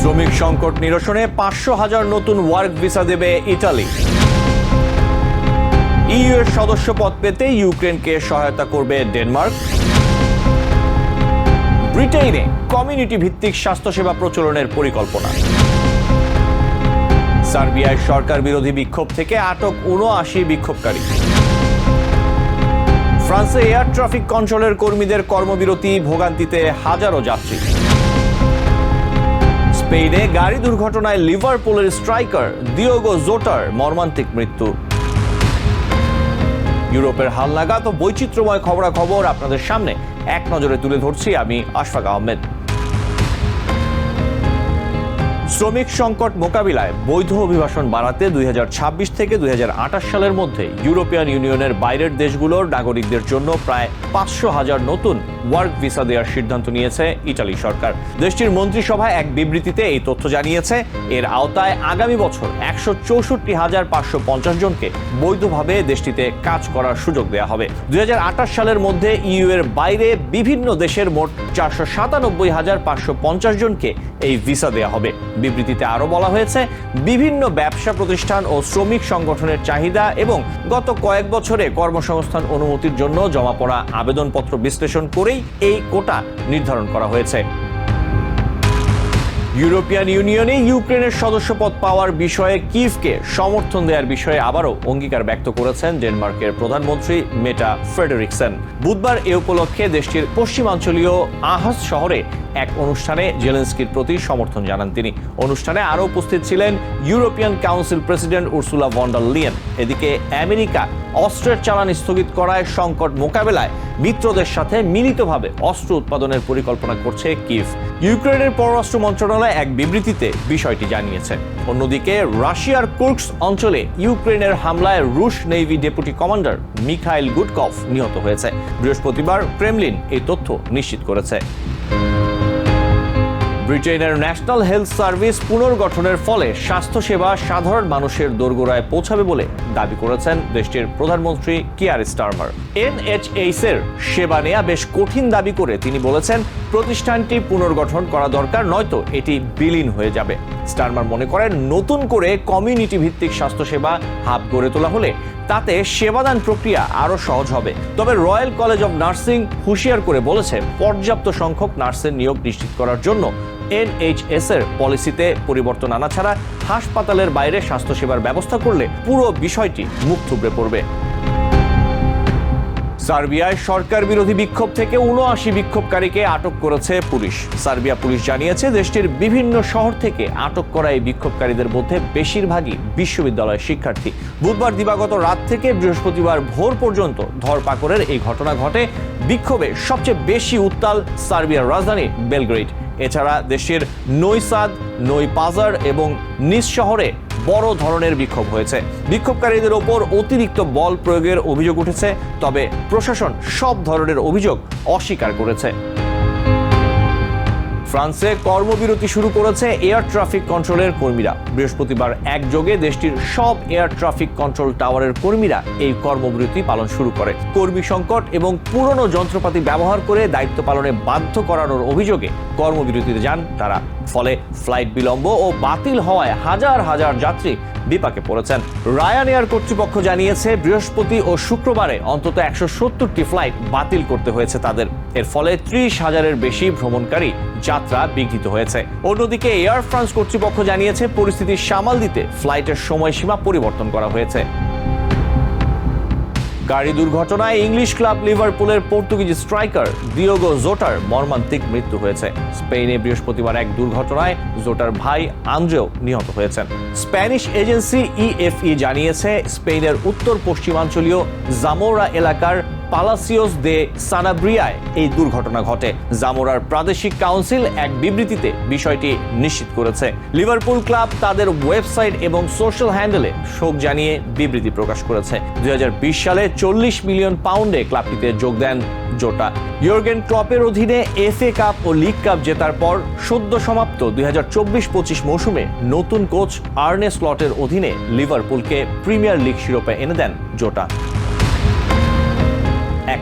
শ্রমিক সংকট নিরসনে পাঁচশো হাজার নতুন ওয়ার্ক ভিসা দেবে ইটালি। ইউ এর সদস্য পদ পেতে ইউক্রেনকে সহায়তা করবে ডেনমার্ক। ব্রিটেনে কমিউনিটি ভিত্তিক স্বাস্থ্যসেবা প্রচলনের পরিকল্পনা। সার্বিয়ায় সরকার বিরোধী বিক্ষোভ থেকে আটক উনআশি বিক্ষোভকারী। ফ্রান্সে এয়ার ট্রাফিক কন্ট্রোলের কর্মীদের কর্মবিরতি ভোগান্তিতে হাজারো যাত্রী। স্পেনে গাড়ি দুর্ঘটনায় লিভারপুলের স্ট্রাইকার দিওগো জোটার মর্মান্তিক মৃত্যু। ইউরোপের হালনাগাদ ও বৈচিত্র্যময় খবরাখবর আপনাদের সামনে এক নজরে তুলে ধরছি আমি আশফাক আহমেদ। শ্রমিক সংকট মোকাবিলায় বৈধ অভিবাসন বাড়াতে দুই থেকে দুই সালের মধ্যে ইউরোপিয়ান ইউনিয়নের বাইরের দেশগুলোর নাগরিকদের জন্য প্রায় পাঁচশো হাজার নতুন ওয়ার্ক ভিসা দেওয়ার সিদ্ধান্ত নিয়েছে ইটালি সরকার। দেশটির মন্ত্রিসভায় এক বিবৃতিতে এই তথ্য জানিয়েছে, এর আওতায় আগামী বছর একশো চৌষট্টি হাজার পাঁচশো পঞ্চাশ জনকে বৈধভাবে দেশটিতে কাজ করার সুযোগ দেওয়া হবে। দুই হাজার আঠাশ সালের মধ্যে ইউ এর বাইরে বিভিন্ন দেশের মোট চারশো সাতানব্বই হাজার পাঁচশো পঞ্চাশ জনকে এই ভিসা দেওয়া হবে। বিবৃতিতে আরও বলা হয়েছে, বিভিন্ন ব্যবসা প্রতিষ্ঠান ও শ্রমিক সংগঠনের চাহিদা এবং গত কয়েক বছরে কর্মসংস্থান অনুমতির জন্য জমা পড়া আবেদনপত্র বিশ্লেষণ করেই এই কোটা নির্ধারণ করা হয়েছে। ইউরোপিয়ান ইউনিয়নে ইউক্রেনের সদস্যপদ পাওয়ার বিষয়ে কিভকে সমর্থন দেওয়ার বিষয়ে আবারও অঙ্গীকার ব্যক্ত করেছেন ডেনমার্কের প্রধানমন্ত্রী মেটা ফ্রেডারিকসেন। বুধবার এ উপলক্ষে দেশটির পশ্চিমাঞ্চলীয় আহাস শহরে এক অনুষ্ঠানে জেলেন্সকির প্রতি সমর্থন জানান তিনি। অনুষ্ঠানে আরও উপস্থিত ছিলেন European council president Ursula von der Leyen. এদিকে আমেরিকা অস্ত্রের চালান স্থগিত করায় সংকট মোকাবেলায় মিত্রদের সাথে মিলিতভাবে অস্ত্র উৎপাদনের পরিকল্পনা করছে কিভ ইউক্রেনের পররাষ্ট্র মন্ত্রণালয় এক বিবৃতিতে বিষয়টি জানিয়েছে। অন্যদিকে রাশিয়ার কুর্কস অঞ্চলে ইউক্রেনের হামলায় রুশ navy deputy commander Mikhail Gudkov নিহত হয়েছে। বৃহস্পতিবার ক্রেমলিন এই তথ্য নিশ্চিত করেছে। ব্রিটেনের ন্যাশনাল হেলথ সার্ভিস পুনর্গঠনের ফলে স্বাস্থ্যসেবা সাধারণ মানুষের দোরগোড়ায় পৌঁছাবে বলে দাবি করেছেন দেশটির প্রধানমন্ত্রী কিয়ার স্টারমার। এনএইচএইচ এর সেবা নেয়া বেশ কঠিন দাবি করে তিনি বলেছেন, প্রতিষ্ঠানটি পুনর্গঠন করা দরকার, নয়তো এটি বিলীন হয়ে যাবে। স্টারমার মনে করেন, নতুন করে কমিউনিটি ভিত্তিক স্বাস্থ্যসেবা হাব গড়ে তোলা হলে তাতে সেবাদান প্রক্রিয়া আরও সহজ হবে। তবে রয়্যাল কলেজ অব নার্সিং হুঁশিয়ার করে বলেছে, পর্যাপ্ত সংখ্যক নার্সের নিয়োগ নিশ্চিত করার জন্য এনএইচএস এর পলিসিতে পরিবর্তন আনা ছাড়া হাসপাতালের বাইরে স্বাস্থ্যসেবার ব্যবস্থা করলে পুরো বিষয়টি মুখ থুবড়ে পড়বে। সার্বিয়ায় সরকার বিরোধী বিক্ষোভ থেকে উনআশি বিক্ষোভকারীকে আটক করেছে পুলিশ। সার্বিয়া পুলিশ জানিয়েছে, দেশটির বিভিন্ন শহর থেকে আটক করা এই বিক্ষোভকারীদের মধ্যে বেশিরভাগই বিশ্ববিদ্যালয়ের শিক্ষার্থী। বুধবার দিবাগত রাত থেকে বৃহস্পতিবার ভোর পর্যন্ত ধরপাকড়ের এই ঘটনা ঘটে। বিক্ষোভে সবচেয়ে বেশি উত্তাল সার্বিয়ার রাজধানী বেলগ্রেড। এছাড়া দেশের নৈসাদ, নৈপাজার এবং নিজ শহরে বড় ধরনের বিক্ষোভ হয়েছে। বিক্ষোভকারীদের ওপর অতিরিক্ত বল প্রয়োগের অভিযোগ উঠেছে, তবে প্রশাসন সব ধরনের অভিযোগ অস্বীকার করেছে। ফ্রান্সে কর্মবিরতি শুরু করেছে এয়ার ট্রাফিক কন্ট্রোলের কর্মীরা। বৃহস্পতিবার একযোগে দেশটির সব এয়ার ট্রাফিক কন্ট্রোল টাওয়ারের কর্মীরা এই কর্মবিরতি পালন শুরু করে। কর্মী সংকট এবং পুরনো যন্ত্রপাতি ব্যবহার করে দায়িত্ব পালনে বাধ্য করানোর অভিযোগে কর্মবিরতিতে যান তারা। ফলে ফ্লাইট বিলম্ব ও বাতিল হওয়ায় হাজার হাজার যাত্রী বিপাকে পড়েছেন। রায়ান এয়ার কর্তৃপক্ষ জানিয়েছে, বৃহস্পতি ও শুক্রবারে অন্তত একশো সত্তরটি ফ্লাইট বাতিল করতে হয়েছে তাদের। এর ফলে ত্রিশ হাজারের বেশি ভ্রমণকারী যাত্রা বিঘ্নিত হয়েছে। অন্যদিকে এয়ার ফ্রান্স কর্তৃপক্ষ জানিয়েছে, পরিস্থিতি সামাল দিতে ফ্লাইটের সময়সীমা পরিবর্তন করা হয়েছে। গাড়ি দুর্ঘটনায় ইংলিশ ক্লাব লিভারপুলের পর্তুগিজ স্ট্রাইকার দিওগো জোটার মর্মান্তিক মৃত্যু হয়েছে। স্পেনে বৃহস্পতিবার এক দুর্ঘটনায় জোটার ভাই আন্দ্রেও নিহত হয়েছেন। স্প্যানিশ এজেন্সি ইএফই জানিয়েছে, স্পেনের উত্তর পশ্চিমাঞ্চলীয় জামোরা এলাকার পালাসিওস দে সানাব্রিয়ায় এই দুর্ঘটনা ঘটে। জামোরার প্রাদেশিক কাউন্সিল এক বিবৃতিতে বিষয়টি নিশ্চিত করেছে। লিভারপুল ক্লাব তাদের ওয়েবসাইট এবং সোশ্যাল হ্যান্ডেলে শোক জানিয়ে বিবৃতি প্রকাশ করেছে। দুই সালে চল্লিশ মিলিয়ন পাউন্ডে ক্লাবটিতে যোগ দেন জোটা। ইয়র্গেন ক্লপের অধীনে এফএ কাপ ও লিগ কাপ জেতার পর সদ্য সমাপ্ত দুই হাজার চব্বিশ পঁচিশ মৌসুমে নতুন কোচ আর্নে স্লটের অধীনে লিভারপুলকে প্রিমিয়ার লিগ শিরোপা এনে দেন জোটা।